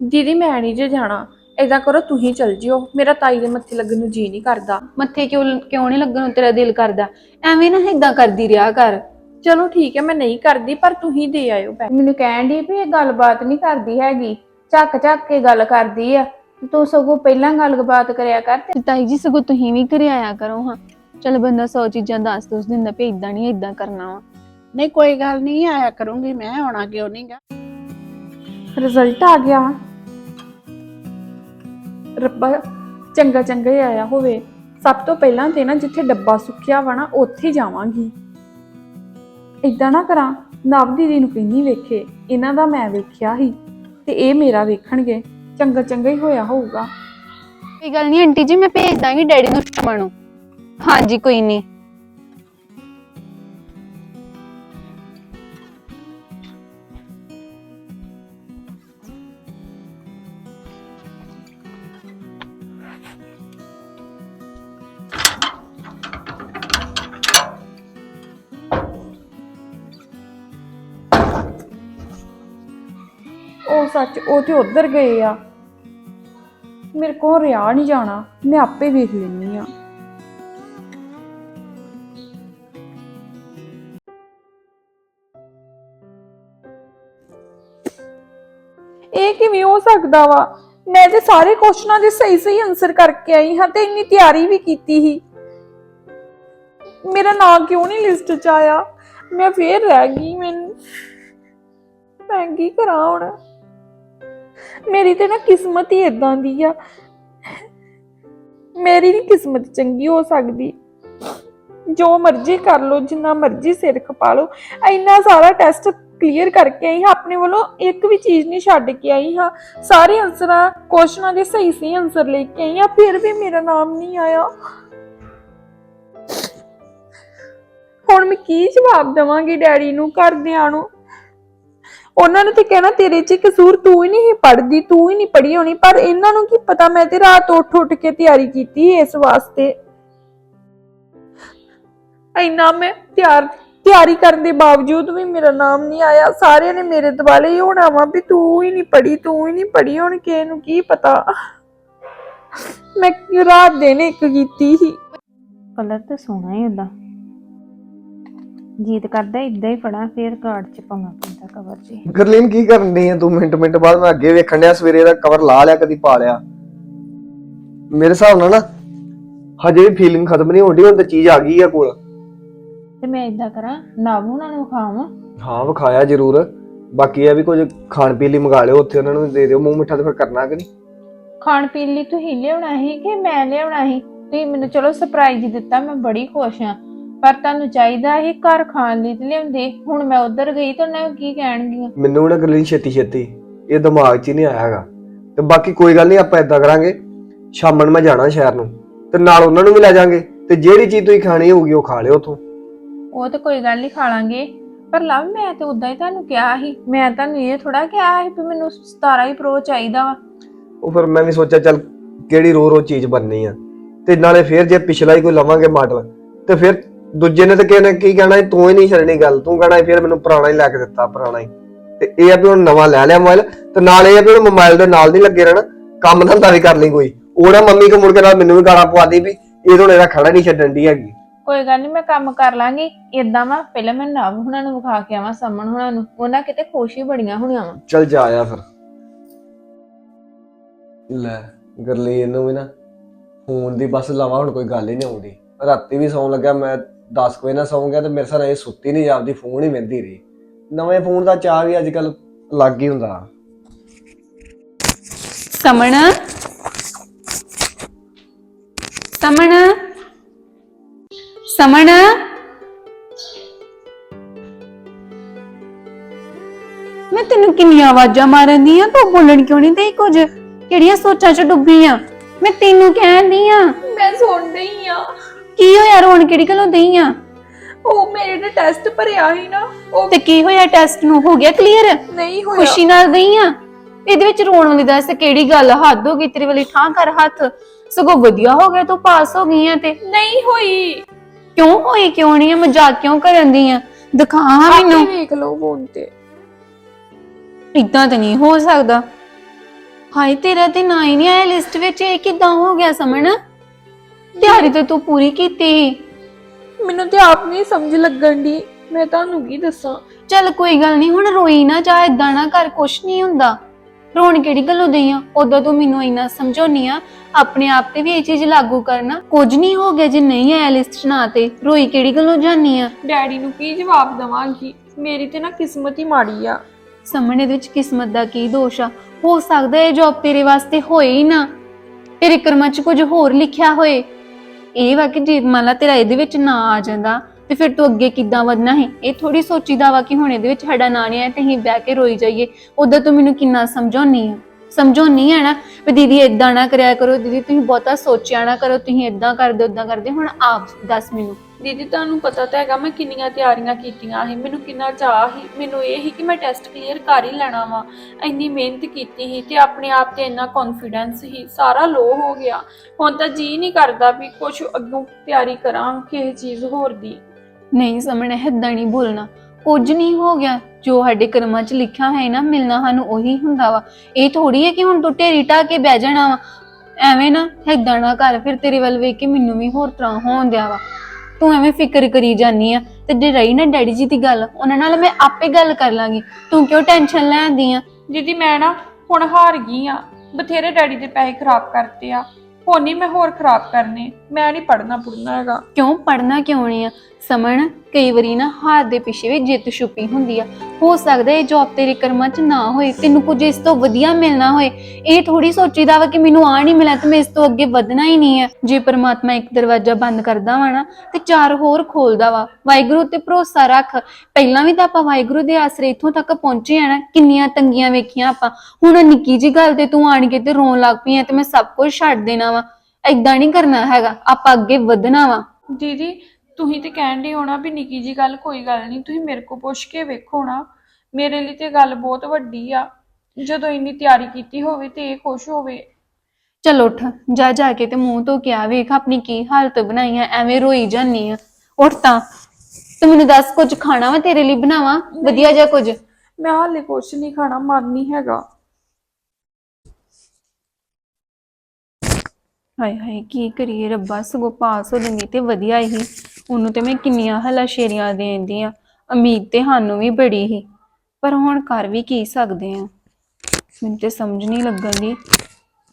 ਦੀਦੀ ਮੈਂ ਨਹੀਂ ਜੇ ਜਾਣਾ ਏਦਾਂ ਕਰੋ ਤੁਸੀਂ ਚਲ ਜਿਓ ਮੇਰਾ ਤਾਈ ਦੇ ਮੱਥੇ ਲੱਗਣ ਨੂੰ ਜੀ ਨਹੀਂ ਕਰਦਾ। ਮੱਥੇ ਕਿਉਂ ਕਿਉਂ ਨਹੀਂ ਲੱਗਣ ਨੂੰ ਤੇਰਾ ਦਿਲ ਕਰਦਾ? ਐਵੇਂ ਨਾ ਇਦਾਂ ਕਰਦੀ ਰਿਹਾ ਕਰ। ਚਲੋ ਠੀਕ ਹੈ ਮੈਂ ਨਹੀਂ ਕਰਦੀ ਪਰ ਤੁਸੀਂ ਦੇ ਆਇਓ ਪੈਸੇ ਮੈਨੂੰ ਕਹਿਣ ਦੀ ਵੀ ਇਹ ਗੱਲਬਾਤ ਨਹੀਂ ਕਰਦੀ ਹੈਗੀ ਝੱਕ ਝੱਕ ਕੇ ਗੱਲ ਕਰਦੀ ਆ। ਤੇ ਤੂੰ ਸਗੋਂ ਪਹਿਲਾਂ ਗੱਲਬਾਤ ਕਰਿਆ ਕਰ ਤੇ ਤਾਈ ਜੀ ਸਗੋਂ ਤੁਸੀਂ ਵੀ ਘਰੇ ਆਇਆ ਕਰੋ ਹਾਂ। ਚਲ ਬੰਦਾ ਸੌ ਚੀਜ਼ਾਂ ਦੱਸ dos ਦਿੰਦਾ ਵੀ ਇਦਾਂ ਨਹੀਂ ਇਦਾਂ ਕਰਨਾ ਵਾ। ਨਹੀਂ ਕੋਈ ਗੱਲ ਨਹੀਂ ਆਇਆ ਕਰੂੰਗੀ ਮੈਂ ਆਉਣਾ ਕਿਉਂ ਨਹੀਂਗਾ ਰਿਜ਼ਲਟ ਆ ਗਿਆ। ਰੱਬਾ ਚੰਗਾ ਚੰਗਾ ਹੀ ਆਇਆ ਹੋਵੇ। ਸਭ ਤੋਂ ਪਹਿਲਾਂ ਤੇ ਨਾ ਜਿੱਥੇ ਡੱਬਾ ਸੁੱਕਿਆ ਵਾ ਨਾ, ਉੱਥੇ ਜਾਵਾਂਗੀ। ਇਦਾਂ ਨਾ ਕਰਾਂ, ਨਵ ਦੀਦੀ ਨੂੰ ਕਹਿੰਦੀ ਵੇਖੇ, ਇਹਨਾਂ ਦਾ ਮੈਂ ਵੇਖਿਆ ਹੀ ਤੇ ਇਹ ਮੇਰਾ ਵੇਖਣਗੇ, ਚੰਗਾ ਚੰਗਾ ਹੀ ਹੋਇਆ ਹੋਊਗਾ। ਕੋਈ ਗੱਲ ਨਹੀਂ ਆਂਟੀ ਜੀ, ਮੈਂ ਭੇਜ ਦਾਂਗੀ ਡੈਡੀ ਨੂੰ ਸ਼ਾਮਾਂ ਨੂੰ। ਹਾਂਜੀ, ਕੋਈ ਨਹੀਂ ਉਹ ਸੱਚ ਉਹ ਤੇ ਉਧਰ ਗਏ ਆ। ਮੇਰੇ ਕੋਲ ਰਿਆ ਨਹੀਂ ਜਾਣਾ, ਮੈਂ ਆਪੇ ਵੇਖ ਲੈਣੀ ਆ। ਇਹ ਕਿਵੇਂ ਹੋ ਸਕਦਾ ਵਾ? ਮੈਂ ਤੇ ਸਾਰੇ ਕੁਐਸਚਨਾਂ ਦੇ ਸਹੀ ਸਹੀ ਆਨਸਰ ਕਰਕੇ ਆਈ ਹਾਂ ਤੇ ਇੰਨੀ ਤਿਆਰੀ ਵੀ ਕੀਤੀ ਸੀ। ਮੇਰਾ ਨਾਮ ਕਿਉਂ ਨਹੀਂ ਲਿਸਟ 'ਚ ਆਇਆ? ਮੈਂ ਫੇਰ ਰਹਿ ਗਈ ਮੈਨੂੰ। ਮੈਂ ਕੀ ਕਰਾਂ ਹੁਣ? ਮੇਰੀ ਤੇ ਨਾ ਕਿਸਮਤ ਹੀ ਇਦਾਂ ਦੀ ਆ। ਮੇਰੀ ਨਹੀਂ ਕਿਸਮਤ ਚੰਗੀ ਹੋ ਸਕਦੀ। ਜੋ ਮਰਜ਼ੀ ਕਰ ਲਓ, ਜਿੰਨਾ ਮਰਜ਼ੀ ਸਿਰ ਖਪਾ ਲੋ ਇੰਨਾ ਸਾਰਾ ਟੈਸਟ ਕਲੀਅਰ ਕਰਕੇ ਆਈ ਹਾਂ, ਆਪਣੇ ਵੱਲੋਂ ਇੱਕ ਵੀ ਚੀਜ਼ ਨਹੀਂ ਛੱਡ ਕੇ ਆਈ ਹਾਂ। ਸਾਰੇ ਆਨਸਰਾਂ ਕੁਐਸਚਨਾਂ ਦੇ ਸਹੀ ਸਹੀ ਆਨਸਰ ਲੈ ਕੇ ਆਈ ਹਾਂ, ਫਿਰ ਵੀ ਮੇਰਾ ਨਾਮ ਨਹੀਂ ਆਇਆ। ਹੁਣ ਮੈਂ ਕੀ ਜਵਾਬ ਦਵਾਂਗੀ ਡੈਡੀ ਨੂੰ, ਘਰਦਿਆਂ ਨੂੰ? ਉਹਨਾਂ ਨੇ ਤੇ ਕਹਿਣਾ, ਤੇਰੇ 'ਚ ਕਸੂਰ ਤੂੰ ਹੀ ਨਹੀਂ ਪੜਦੀ ਤੂੰ ਹੀ ਨਹੀਂ ਪੜੀ ਹੋਣੀ, ਪਰ ਇਹਨਾਂ ਨੂੰ ਕੀ ਪਤਾ? ਮੈਂ ਤੇ ਰਾਤ ਉੱਠ ਉੱਠ ਕੇ ਤਿਆਰੀ ਕੀਤੀ ਇਸ ਵਾਸਤੇ। ਇੰਨਾ ਮੈਂ ਤਿਆਰ, ਤਿਆਰੀ ਕਰਨ ਦੇ ਬਾਵਜੂਦ ਵੀ ਮੇਰਾ ਨਾਮ ਨਹੀਂ ਆਇਆ। ਸਾਰਿਆਂ ਨੇ ਮੇਰੇ ਦੁਆਲੇ ਹੀ ਹੋਣਾ ਵਾ ਵੀ ਤੂੰ ਹੀ ਨਹੀਂ ਪੜੀ ਤੂੰ ਹੀ ਨਹੀਂ ਪੜੀ ਹੁਣ, ਕਿਸੇ ਨੂੰ ਕੀ ਪਤਾ? ਮੈਂ ਰਾਤ ਦਿਨ ਇੱਕ ਕੀਤੀ ਸੀ। ਕਲਰ ਤੇ ਸੋਹਣਾ ਹੀ ਹੁੰਦਾ ਜੀਤ ਕਰਦਾ ਇਦਾਂ ਹੀ ਫੜਾਂ ਫੇਰ ਕਾਰਡ ਚ ਪਾਉਣਾ ਪੈਂਦਾ ਕਵਰ ਜੀ ਗਰਲੀਨ ਕੀ ਕਰਨ ਡਈ ਆ ਤੂੰ? ਮਿੰਟ ਮਿੰਟ ਬਾਅਦ ਮੈਂ ਅੱਗੇ ਵੇਖਣ ਡਿਆ ਸਵੇਰੇ ਦਾ ਕਵਰ ਲਾ ਲਿਆ ਕਦੀ ਪਾ ਲਿਆ। ਮੇਰੇ ਹਿਸਾਬ ਨਾਲ ਨਾ ਹਜੇ ਵੀ ਫੀਲਿੰਗ ਖਤਮ ਨਹੀਂ ਹੁਣ ਤਾਂ ਚੀਜ਼ ਆ ਗਈ ਆ ਕੋਲ। ਤੇ ਮੈਂ ਇਦਾਂ ਕਰਾਂ ਨਵ ਉਹਨਾਂ ਨੂੰ ਖਾਵਾਂ ਹਾਂ ਵਿਖਾਇਆ ਜ਼ਰੂਰ। ਬਾਕੀ ਇਹ ਵੀ ਕੁਝ ਖਾਣ ਪੀਣ ਲਈ ਮੰਗਾ ਲਿਓ ਉੱਥੇ ਉਹਨਾਂ ਨੂੰ ਦੇ ਦਿਓ। ਮੂੰਹ ਮਿੱਠਾ ਤੇ ਫਿਰ ਕਰਨਾ ਕਿ ਨਹੀਂ? ਖਾਣ ਪੀਣ ਲਈ ਤੁਸੀਂ ਲਿਆਉਣਾ ਸੀ ਕਿ ਮੈਂ ਲਿਆਉਣਾ ਸੀ? ਤੁਸੀਂ ਮੈਨੂੰ ਚਲੋ ਸਰਪ੍ਰਾਈਜ਼ ਦਿੱਤਾ ਮੈਂ ਬੜੀ ਖੁਸ਼ ਹਾਂ। ਪਰ ਤੁਹਾਨੂੰ ਚਾਹੀਦਾ ਸੀ ਘਰ ਖਾਣ ਲਈ ਤੇ ਲਿਆਉਂਦੇ। ਹੁਣ ਮੈਂ ਉਧਰ ਗਈ ਤਾਂ ਉਹਨਾਂ ਕੀ ਕਹਿਣਗੀਆਂ? ਮੈਨੂੰ ਨਾ ਗਰਲੀਨ ਛੇਤੀ ਛੇਤੀ। ਇਹ ਦਿਮਾਗ 'ਚ ਹੀ ਨਹੀਂ ਆਇਆ ਹੈਗਾ। ਤੇ ਬਾਕੀ ਕੋਈ ਗੱਲ ਨਹੀਂ ਆਪਾਂ ਇਦਾਂ ਕਰਾਂਗੇ। ਸ਼ਾਮ ਨੂੰ ਮੈਂ ਜਾਣਾ ਸ਼ਹਿਰ ਨੂੰ। ਤੇ ਨਾਲ ਉਹਨਾਂ ਨੂੰ ਵੀ ਲੈ ਜਾਾਂਗੇ। ਤੇ ਜਿਹੜੀ ਚੀਜ਼ ਤੁਸੀਂ ਖਾਣੀ ਹੋਊਗੀ ਉਹ ਖਾ ਲਿਓ ਉੱਥੋਂ। ਉਹ ਤਾਂ ਕੋਈ ਗੱਲ ਨਹੀਂ ਖਾ ਲਾਂਗੇ। ਪਰ ਲਵ ਮੈਂ ਤੇ ਉਦਾਂ ਹੀ ਤੁਹਾਨੂੰ ਕਿਹਾ ਸੀ। ਮੈਂ ਤੁਹਾਨੂੰ ਇਹ ਥੋੜਾ ਕਿਹਾ ਸੀ ਵੀ ਮੈਨੂੰ 17 ਹੀ ਪ੍ਰੋ ਚਾਹੀਦਾ ਵਾ। ਉਹ ਫਿਰ ਮੈਂ ਵੀ ਸੋਚਿਆ ਚੱਲ ਕਿਹੜੀ ਰੋ ਰੋ ਚੀਜ਼ ਬਣਨੀ ਆ। ਤੇ ਨਾਲੇ ਫਿਰ ਜੇ ਪਿਛਲਾ ਹੀ ਕੋਈ ਲਵਾਂਗੇ ਮਾਡਲ ਤੇ ਫਿਰ ਦੂਜੇ ਨੇ ਤਾਂ ਕਿਹਨੇ ਕੀ ਕਹਿਣਾ ਸੀ, ਤੂੰ ਹੀ ਨਹੀਂ ਛੱਡਣੀ ਗੱਲ ਤੂੰ ਕਹਿਣਾ ਸੀ, ਫਿਰ ਮੈਨੂੰ ਪੁਰਾਣਾ ਹੀ ਲੈ ਕੇ ਦਿੱਤਾ ਪੁਰਾਣਾ ਹੀ। ਤੇ ਇਹ ਆ ਵੀ ਹੁਣ ਨਵਾਂ ਲੈ ਲਿਆ ਮੋਬਾਈਲ ਤੇ ਨਾਲ ਇਹ ਆ ਵੀ ਹੁਣ ਮੋਬਾਈਲ ਦੇ ਨਾਲ ਨਹੀਂ ਲੱਗੇ ਰਹਿਣਾ ਕੰਮ ਧੰਦਾ ਵੀ ਕਰ ਲਈ ਕੋਈ। ਉਹਦਾ ਮੰਮੀ ਕੋ ਮੁੜ ਕੇ ਨਾਲ ਮੈਨੂੰ ਵੀ ਗਾਲਾਂ ਪਵਾ ਦੀ ਵੀ ਇਹ ਤੋਂ ਇਹਦਾ ਖੜਾ ਨਹੀਂ ਛੱਡਣ ਦੀ ਹੈਗੀ। ਕੋਈ ਗੱਲ ਨਹੀਂ ਮੈਂ ਕੰਮ ਕਰ ਲਾਂਗੀ। ਇਦਾਂ ਵਾ ਪਹਿਲਾਂ ਮੈਂ ਨਵ ਹੁਣਾਂ ਨੂੰ ਵਿਖਾ ਕੇ ਆਵਾਂ ਸਮਣ ਹੁਣਾਂ ਨੂੰ। ਉਹਨਾਂ ਕਿਤੇ ਖੁਸ਼ ਹੀ ਬੜੀਆਂ ਹੋਣੀਆਂ ਵਾ। ਚੱਲ ਜਾ ਆ ਫਿਰ। ਲੈ ਗਰਲੀ ਇਹਨੂੰ ਵੀ ਨਾ ਫੋਨ ਦੀ ਬਸ ਲਾਵਾ ਹੁਣ ਕੋਈ ਗੱਲ ਹੀ ਨਹੀਂ ਆਉਂਦੀ। ਰਾਤੀ ਵੀ ਸੌਣ ਲੱਗਾ ਮੈਂ 10 ਵਜੇ ਨਾਲ ਸੌਂ ਗਿਆ ਤੇ ਮੇਰੇ ਸਾਰਾ ਇਹ ਸੁੱਤੀ ਨਹੀਂ ਜਾਂਦੀ ਫੋਨ ਹੀ ਵਹਿੰਦੀ ਰਹੀ। ਨਵੇਂ ਫੋਨ ਦਾ ਚਾਹ ਵੀ ਅੱਜ ਕੱਲ ਲੱਗ ਹੀ ਹੁੰਦਾ। ਸਮਣ। ਸਮਣ। ਸਮਣ। ਮੈਂ ਤੈਨੂੰ ਕਿੰਨੀਆਂ ਆਵਾਜ਼ਾਂ ਮਾਰਨ ਦੀ ਆ ਤੂੰ ਬੋਲਣ ਕਿਉਂ ਨਹੀਂ ਤੇ ਕੁਝ? ਕਿਹੜੀਆਂ ਸੋਚਾਂ 'ਚ ਡੁੱਬੀ ਆ? ਮੈਂ ਤੈਨੂੰ ਕਹਿੰਦੀ ਆ। ਮੈਂ ਸੁਣ ਰਹੀ ਆ। ਕੀ ਹੋਇਆ ਰੋਣ ਕਿਹੜੀ ਗੱਲੋਂ ਦਈ ਆ? ਉਹ ਮੇਰੇ ਨੇ ਟੈਸਟ ਭਰਿਆ ਸੀ ਨਾ ਉਹ ਤੇ ਕੀ ਹੋਇਆ ਟੈਸਟ ਨੂੰ? ਹੋ ਗਿਆ ਕਲੀਅਰ ਨਹੀਂ ਹੋਇਆ। ਖੁਸ਼ੀ ਨਾਲ ਗਈ ਆ? ਇਹਦੇ ਵਿੱਚ ਰੋਣ ਵਾਲੀ ਦੱਸ ਕਿਹੜੀ ਗੱਲ ਆ? ਹੱਦ ਹੋ ਗਈ ਤੇਰੇ ਵਾਲੀ ਠਾਂ ਕਰ ਹੱਥ। ਸਗੋਂ ਵਧੀਆ ਹੋ ਗਿਆ ਤੂੰ ਪਾਸ ਹੋ ਗਈ ਆ ਤੇ। ਨਹੀਂ ਹੋਈ। ਕਿਉਂ ਹੋਈ? ਕਿਉਂ ਨਹੀਂ ਆ? ਮਜ਼ਾਕ ਕਿਉਂ ਕਰਨ ਦੀ ਆ? ਦਿਖਾ ਹਾਂ ਆਪੇ ਮੈਨੂੰ। ਵੇਖ ਲਓ ਫੋਨ ਤੇ। ਇਦਾਂ ਤਾਂ ਨਹੀਂ ਹੋ ਸਕਦਾ। ਹਾਏ ਤੇਰਾ ਤੇ ਨਾਂ ਹੀ ਨਹੀਂ ਆਇਆ ਲਿਸਟ ਵਿੱਚ। ਇਹ ਕਿਦਾਂ ਹੋ ਗਿਆ ਸਮਣ? ਤਿਆਰੀ ਤੇ ਤੂੰ ਪੂਰੀ ਕੀਤੀ ਸੀ। ਮੈਨੂੰ ਤੇ ਆਪ ਨਹੀਂ ਸਮਝ ਲੱਗਣ ਦੀ ਮੈਂ ਤੁਹਾਨੂੰ ਕੀ ਦੱਸਾਂ? ਚੱਲ ਕੋਈ ਗੱਲ ਨਹੀਂ ਹੁਣ ਰੋਈ ਨਾ ਜਾ ਇਦਾਂ ਨਾ ਕਰ ਕੁਛ ਨਹੀਂ ਹੁੰਦਾ। ਰੋਣ ਕਿਹੜੀ ਗੱਲੋਂ ਦਈ ਆ? ਉਦੋਂ ਤੂੰ ਮੈਨੂੰ ਇੰਨਾ ਸਮਝਾਉਣੀ ਆ ਆਪਣੇ ਆਪ ਤੇ ਵੀ ਇਹ ਚੀਜ਼ ਲਾਗੂ ਕਰਨਾ। ਕੁਝ ਨਹੀਂ ਹੋ ਗਿਆ ਜੇ ਨਹੀਂ ਆਇਆ ਲਿਸਟ 'ਚ ਨਾ ਤੇ। ਰੋਈ ਕਿਹੜੀ ਗੱਲੋਂ ਜਾਨੀ ਆ? ਡੈਡੀ ਨੂੰ ਕੀ ਜਵਾਬ ਦਵਾਂਗੀ? ਮੇਰੀ ਤੇ ਨਾ ਕਿਸਮਤ ਹੀ ਮਾੜੀ ਆ। ਸਮਣ ਇਹਦੇ ਵਿੱਚ ਕਿਸਮਤ ਦਾ ਕੀ ਦੋਸ਼ ਆ? ਹੋ ਸਕਦਾ ਇਹ ਜੌਬ ਤੇਰੇ ਵਾਸਤੇ ਹੋਏ ਹੀ ਨਾ। ਤੇਰੇ ਕਰਮਾਂ 'ਚ ਕੁਝ ਹੋਰ ਲਿਖਿਆ ਹੋਏ। ਇਹ ਵਾ ਕਿ ਜੇ ਮੰਨ ਲਾ ਤੇਰਾ ਇਹਦੇ ਵਿੱਚ ਨਾ ਆ ਜਾਂਦਾ, ਤੇ ਫਿਰ ਤੂੰ ਅੱਗੇ ਕਿੱਦਾਂ ਵਧਣਾ ਹੈ ਇਹ ਥੋੜੀ ਸੋਚੀਦਾ ਵਾ ਕਿ ਹੁਣ ਇਹਦੇ ਵਿੱਚ ਸਾਡਾ ਨਾਂ ਨਹੀਂ ਆਇਆ ਤੇ ਅਸੀਂ ਬਹਿ ਕੇ ਰੋਈ ਜਾਈਏ। ਉਦੋਂ ਤੂੰ ਮੈਨੂੰ ਕਿੰਨਾ ਸਮਝਾਉਣੀ ਆ? ਸਮਝਾਉਣੀ ਆ ਨਾ ਵੀ ਦੀਦੀ ਇਦਾਂ ਨਾ ਕਰਿਆ ਕਰੋ, ਦੀਦੀ ਤੁਸੀਂ ਬਹੁਤਾ ਸੋਚਿਆ ਨਾ ਕਰੋ, ਤੁਸੀਂ ਇਦਾਂ ਕਰਦੇ ਉਦਾਂ ਕਰਦੇ। ਹੁਣ ਆਪ ਦੱਸ ਮੈਨੂੰ ਦੀਦੀ, ਤੁਹਾਨੂੰ ਪਤਾ ਤਾਂ ਹੈਗਾ ਮੈਂ ਕਿੰਨੀਆਂ ਤਿਆਰੀਆਂ ਕੀਤੀਆਂ ਸੀ। ਮੈਨੂੰ ਕਿੰਨਾ ਚਾਹ ਸੀ। ਮੈਨੂੰ ਇਹ ਸੀ ਕਿ ਮੈਂ ਟੈਸਟ ਕਲੀਅਰ ਕਰ ਹੀ ਲੈਣਾ ਵਾ। ਇੰਨੀ ਮਿਹਨਤ ਕੀਤੀ ਸੀ ਤੇ ਆਪਣੇ ਆਪ ਤੇ ਇੰਨਾ ਕੌਨਫੀਡੈਂਸ ਸੀ। ਸਾਰਾ ਲੋ ਹੋ ਗਿਆ। ਹੁਣ ਤਾਂ ਜੀ ਨਹੀਂ ਕਰਦਾ ਵੀ ਕੁਝ ਅੱਗੋਂ ਤਿਆਰੀ ਕਰਾਂ ਕਿਸੇ ਚੀਜ਼ ਹੋਰ ਦੀ। ਨਹੀਂ ਸਮਝਣਾ ਏਦਾਂ ਨਹੀਂ ਬੋਲਣਾ। ਕੁਝ ਨਹੀਂ ਹੋ ਗਿਆ। ਜੋ ਸਾਡੇ ਕਰਮਾਂ 'ਚ ਲਿਖਿਆ ਹੈ ਨਾ, ਮਿਲਣਾ ਸਾਨੂੰ ਉਹੀ ਹੁੰਦਾ ਵਾ। ਇਹ ਥੋੜੀ ਹੈ ਕਿ ਹੁਣ ਤੂੰ ਢੇਰੀ ਢਾ ਕੇ ਬਹਿ ਜਾਣਾ ਵਾ। ਐਵੇਂ ਨਾ, ਏਦਾਂ ਨਾ ਕਰ। ਫਿਰ ਤੇਰੇ ਵੱਲ ਵੇਖ ਕੇ ਮੈਨੂੰ ਵੀ ਹੋਰ ਤਰ੍ਹਾਂ ਹੋਣ ਦਿਆ ਵਾ। ਤੂੰ ਐਵੇਂ ਫਿਕਰ ਕਰੀ ਜਾਨੀ ਆ ਤੇ ਜੇ ਰਹੀ ਨਾ ਡੈਡੀ ਜੀ ਦੀ ਗੱਲ ਉਹਨਾਂ ਨਾਲ ਮੈਂ ਆਪੇ ਗੱਲ ਕਰ ਲਾਂਗੀ। ਤੂੰ ਕਿਉਂ ਟੈਨਸ਼ਨ ਲੈਂਦੀ ਆ? ਦੀਦੀ ਮੈਂ ਨਾ ਹੁਣ ਹਾਰ ਗਈ ਆ। ਬਥੇਰੇ ਡੈਡੀ ਦੇ ਪੈਸੇ ਖਰਾਬ ਕਰਤੇ ਆ। ਹੁਣ ਨਹੀਂ ਮੈਂ ਹੋਰ ਖਰਾਬ ਕਰਨੇ। ਮੈਂ ਨਹੀਂ ਪੜਨਾ ਪੁੜਨਾ ਹੈਗਾ। ਕਿਉਂ ਪੜਨਾ ਕਿਉਂ ਨਹੀਂ ਆ? ਸਮਣ ਕਈ ਵਾਰੀ ਨਾ ਹਾਰ ਦੇ ਪਿੱਛੇ ਵੀ ਜਿੱਤ ਛੁਪੀ ਹੁੰਦੀ ਆ। ਹੋ ਸਕਦਾ ਇਹ ਜੌਬ ਤੇਰੇ ਕਰਮਾਂ 'ਚ ਨਾ ਹੋਏ, ਤੈਨੂੰ ਕੁਝ ਇਸ ਤੋਂ ਵਧੀਆ ਮਿਲਣਾ ਹੋਏ। ਇਹ ਥੋੜੀ ਸੋਚੀਦਾ ਵਾ ਕਿ ਮੈਨੂੰ ਆ ਨਹੀਂ ਮਿਲਿਆ ਤੇ ਮੈਂ ਇਸ ਤੋਂ ਅੱਗੇ ਵਧਣਾ ਹੀ ਨਹੀਂ ਹੈ ਜੇ ਪਰਮਾਤਮਾ ਇੱਕ ਦਰਵਾਜ਼ਾ ਬੰਦ ਕਰਦਾ ਵਾ ਨਾ, ਤੇ ਚਾਰ ਹੋਰ ਖੋਲਦਾ ਵਾ। ਵਾਹਿਗੁਰੂ ਤੇ ਭਰੋਸਾ ਰੱਖ। ਪਹਿਲਾਂ ਵੀ ਤਾਂ ਆਪਾਂ ਵਾਹਿਗੁਰੂ ਦੇ ਆਸਰੇ ਇੱਥੋਂ ਤੱਕ ਪਹੁੰਚੇ ਆ ਨਾ, ਕਿੰਨੀਆਂ ਤੰਗੀਆਂ ਵੇਖੀਆਂ ਆਪਾਂ। ਹੁਣ ਨਿੱਕੀ ਜੀ ਗੱਲ ਤੇ ਤੂੰ ਆਣ ਕੇ ਤੇ ਰੋਣ ਲੱਗ ਪਈ ਆ ਤੇ ਮੈਂ ਸਭ ਕੁਝ ਛੱਡ ਦੇਣਾ ਵਾ। ਏਦਾਂ ਨਹੀਂ ਕਰਨਾ ਹੈਗਾ, ਆਪਾਂ ਅੱਗੇ ਵਧਣਾ ਵਾ। ਦੀਦੀ ਤੁਸੀਂ ਤੇ ਕਹਿਣ ਦੇ ਹੋਣਾ ਵੀ ਨਿੱਕੀ ਜੀ ਗੱਲ ਕੋਈ ਗੱਲ ਨਹੀਂ ਤੁਸੀਂ ਮੇਰੇ ਕੋ ਪੁੱਛ ਕੇ ਵੇਖੋ ਨਾ। ਮੇਰੇ ਲਈ ਤੇ ਗੱਲ ਬਹੁਤ ਵੱਡੀ ਆ। ਜਦੋਂ ਇੰਨੀ ਤਿਆਰੀ ਕੀਤੀ ਹੋਵੇ ਤੇ ਇਹ ਖੁਸ਼ ਹੋਵੇ। ਚਲ ਉੱਠ ਜਾ ਜਾ ਕੇ ਤੇ ਮੂੰਹ ਧੋ ਕੇ ਆ ਵੇਖ ਆਪਣੀ ਕੀ ਹਾਲਤ ਬਣਾਈ ਆ ਐਵੇਂ ਰੋਈ ਜਾਨੀ ਆ। ਉੱਠ ਤਾਂ। ਤੇ ਮੈਨੂੰ ਦੱਸ ਕੁਝ ਖਾਣਾ ਵਾ ਤੇਰੇ ਲਈ ਬਣਾਵਾਂ? ਵਧੀਆ ਜਿਹਾ ਕੁਝ? ਮੈਂ ਹਾਲੇ ਕੁਛ ਨਹੀਂ ਖਾਣਾ ਮਨ ਨਹੀਂ ਹੈਗਾ। ਹਾਏ ਹਾਏ ਕੀ ਕਰੀਏ? ਰੱਬਾ ਸਗੋਂ ਪਾਸ ਹੋ ਜਾਂਦੀ ਤੇ ਵਧੀਆ ਹੀ। ਉਹਨੂੰ ਤੇ ਮੈਂ ਕਿੰਨੀਆਂ ਹਲਾ ਸ਼ੇਰੀਆਂ ਦੇਂਦੀ ਆ। ਉਮੀਦ ਤੇ ਸਾਨੂੰ ਵੀ ਬੜੀ ਹੀ। ਪਰ ਹੁਣ ਕਰ ਵੀ ਕੀ ਸਕਦੇ ਆ? ਮੈਨੂੰ ਤੇ ਸਮਝ ਨਹੀਂ ਲੱਗਣ ਦੀ